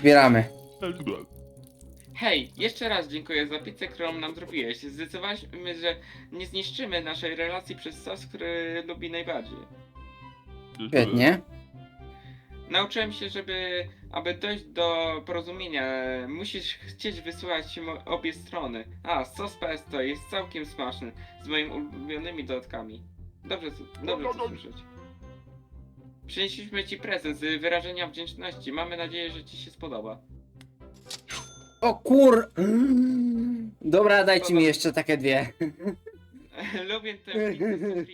Zbieramy. Hej, jeszcze raz dziękuję za pizzę, którą nam zrobiłeś. Zdecydowaliśmy, że nie zniszczymy naszej relacji przez sos, który lubi najbardziej. Świetnie. Nauczyłem się, żeby aby dojść do porozumienia, musisz chcieć wysłuchać mo- obie strony. A, sos pesto jest całkiem smaczny, z moimi ulubionymi dodatkami. Dobrze, to- dobrze to słyszeć. Przynieśliśmy ci prezent z wyrażenia wdzięczności. Mamy nadzieję, że ci się spodoba. O kur... Dobra, dajcie mi jeszcze takie dwie. Lubię tę pizzę